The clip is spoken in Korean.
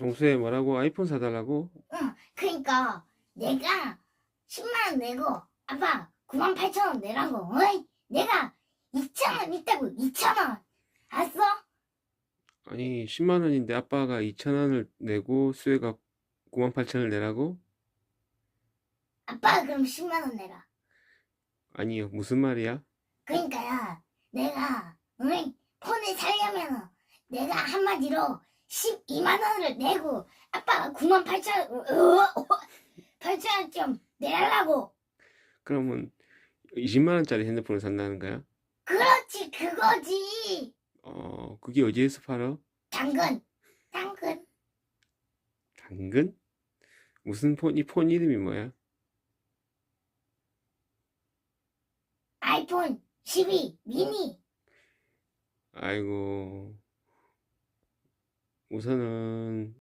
종수에 뭐라고 아이폰 사달라고? 응, 그러니까 내가 10만 원 내고 아빠 9만 8천 원 내라고. 어이? 내가 2천 원 있다고 2천 원. 알았어? 아니 10만 원인데 아빠가 2천 원을 내고 수혜가 9만 8천 원을 내라고? 아빠가 그럼 10만 원 내라. 아니요 무슨 말이야? 그러니까야 내가 어이? 폰을 사려면 내가 한마디로 12만 원을 내고 아빠가 9만 8천 원 8천 원좀 내라고. 그러면 20만 원짜리 핸드폰을 산다는 거야? 그렇지 그거지. 어 그게 어디에서 팔아? 당근 당근 당근? 무슨 폰? 이 폰 이름이 뭐야? 아이폰 12 미니 아이고 우선은